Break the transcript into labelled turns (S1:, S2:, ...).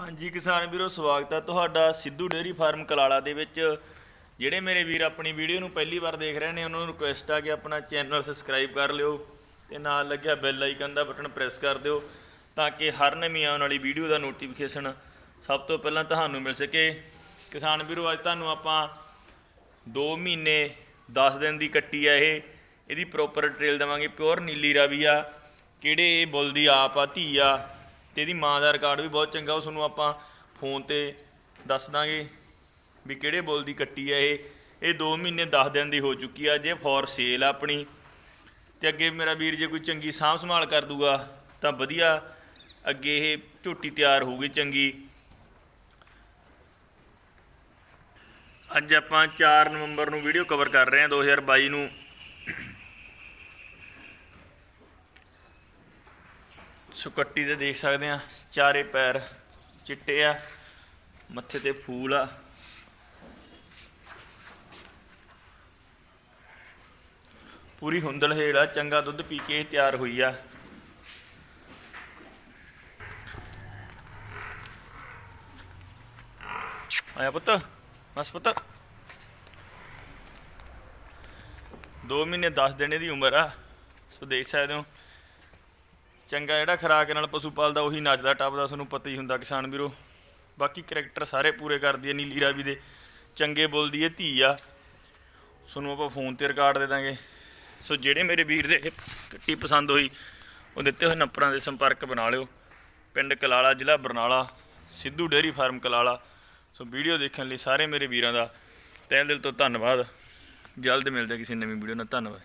S1: ਹਾਂਜੀ ਕਿਸਾਨ ਵੀਰੋ, ਸਵਾਗਤ ਹੈ ਤੁਹਾਡਾ ਸਿੱਧੂ ਡੇਅਰੀ ਫਾਰਮ ਕਲਾਲਾ ਦੇ ਵਿੱਚ। ਜਿਹੜੇ ਮੇਰੇ ਵੀਰ ਆਪਣੀ ਵੀਡੀਓ ਨੂੰ ਪਹਿਲੀ ਵਾਰ ਦੇਖ ਰਹੇ ਨੇ, ਉਹਨਾਂ ਨੂੰ ਰਿਕੁਐਸਟ ਆ ਕਿ ਆਪਣਾ ਚੈਨਲ ਸਬਸਕ੍ਰਾਈਬ ਕਰ ਲਿਓ ਤੇ ਨਾਲ ਲੱਗਿਆ ਬੈਲ ਆਈਕਨ ਦਾ ਬਟਨ ਪ੍ਰੈਸ ਕਰ ਦਿਓ ਤਾਂ ਕਿ ਹਰ ਨਵੀਂ ਆਉਣ ਵਾਲੀ ਵੀਡੀਓ ਦਾ ਨੋਟੀਫਿਕੇਸ਼ਨ ਸਭ ਤੋਂ ਪਹਿਲਾਂ ਤੁਹਾਨੂੰ ਮਿਲ ਸਕੇ। ਕਿਸਾਨ ਵੀਰੋ, ਅੱਜ ਤੁਹਾਨੂੰ ਆਪਾਂ 2 ਮਹੀਨੇ 10 ਦਿਨ ਦੀ ਕੱਟੀ ਆ ਇਹ। ਇਹਦੀ ਪ੍ਰੋਪਰ ਡਿਟੇਲ ਦੇਵਾਂਗੇ ਪਿਓਰ ਨੀਲੀ ਰਾਵੀ ਆ। ਕਿਹੜੇ ਇਹ ਬੁੱਲ ਦੀ ਆਪ ਆ, ਧੀ ਆ। ਤੇ ਇਹਦੀ ਮਾਂ ਦਾ ਰਿਕਾਰਡ ਵੀ ਬਹੁਤ ਚੰਗਾ, ਉਹ ਤੁਹਾਨੂੰ ਆਪਾਂ ਫੋਨ ਤੇ ਦੱਸ ਦਾਂਗੇ ਵੀ ਕਿਹੜੇ ਬੁੱਲ ਦੀ ਕੱਟੀ ਆ ਇਹ। ਇਹ 2 ਮਹੀਨੇ 10 ਦਿਨ ਦੀ ਹੋ ਚੁੱਕੀ ਆ ਜੇ ਫੋਰ ਸੇਲ ਆਪਣੀ। ਤੇ ਅੱਗੇ ਮੇਰਾ ਵੀਰ ਜੇ ਕੋਈ ਚੰਗੀ ਸਾਂਭ ਸੰਭਾਲ ਕਰ ਦੂਗਾ, ਤਾਂ ਵਧੀਆ। ਅੱਗੇ ਇਹ ਝੋਟੀ ਤਿਆਰ ਹੋਊਗੀ ਚੰਗੀ। ਅੱਜ ਆਪਾਂ 4 ਨਵੰਬਰ ਨੂੰ ਵੀਡੀਓ ਕਵਰ ਕਰ ਰਹੇ ਹਾਂ 2022 ਨੂੰ। ਸੁਕੱਟੀ ਤੇ ਦੇਖ ਸਕਦੇ ਆ, ਚਾਰੇ ਪੈਰ ਚਿੱਟੇ ਆ, ਮੱਥੇ ਤੇ ਫੂਲ ਆ। ਪੂਰੀ ਹੁੰਦਲ ਹੇੜ ਚੰਗਾ ਦੁੱਧ ਪੀ ਕੇ ਤਿਆਰ ਹੋਈ ਆ। ਆਇਆ ਪੁੱਤ, ਬਸ ਪੁੱਤ। 2 ਮਹੀਨੇ 10 ਦਿਨ ਦੀ ਉਮਰ ਆ, ਸੋ ਦੇਖ ਸਕਦੇ ਹੋ ਚੰਗਾ ਜਿਹੜਾ ਖਰਾਕ ਨਾਲ ਪਸ਼ੂ ਪਾਲਦਾ, ਉਹੀ ਨੱਚਦਾ, ਟੱਪਦਾ ਤੁਹਾਨੂੰ ਪਤਾ ਹੀ ਹੁੰਦਾ ਕਿਸਾਨ ਵੀਰੋ। ਬਾਕੀ ਕਰੈਕਟਰ ਸਾਰੇ ਪੂਰੇ ਕਰਦੀ ਹੈ, ਨੀਲੀ ਰਾਵੀ ਦੇ। ਚੰਗੇ ਬੋਲਦੀ ਹੈ ਧੀ ਆ। ਤੁਹਾਨੂੰ ਆਪਾਂ ਫੋਨ ਤੇ ਰਿਕਾਰਡ ਦੇ ਦਾਂਗੇ। ਸੋ ਜਿਹੜੇ ਮੇਰੇ ਵੀਰ ਦੇ ਕੱਟੀ ਪਸੰਦ ਹੋਈ, ਉਹ ਦਿੱਤੇ ਹੋਏ ਨੰਬਰਾਂ ਦੇ ਸੰਪਰਕ ਬਣਾ ਲਿਓ। ਪਿੰਡ ਕਲਾਲਾ, ਜ਼ਿਲ੍ਹਾ Barnala, Sidhu dairy farm Kalala. So video ਦੇਖਣ ਲਈ ਸਾਰੇ ਮੇਰੇ ਵੀਰਾਂ ਦਾ ਤਹਿ ਦਿਲ ਤੋਂ ਧੰਨਵਾਦ। ਜਲਦ ਮਿਲਦੇ ਕਿਸੇ ਨਵੀਂ ਵੀਡੀਓ ਨਾਲ। ਧੰਨਵਾਦ।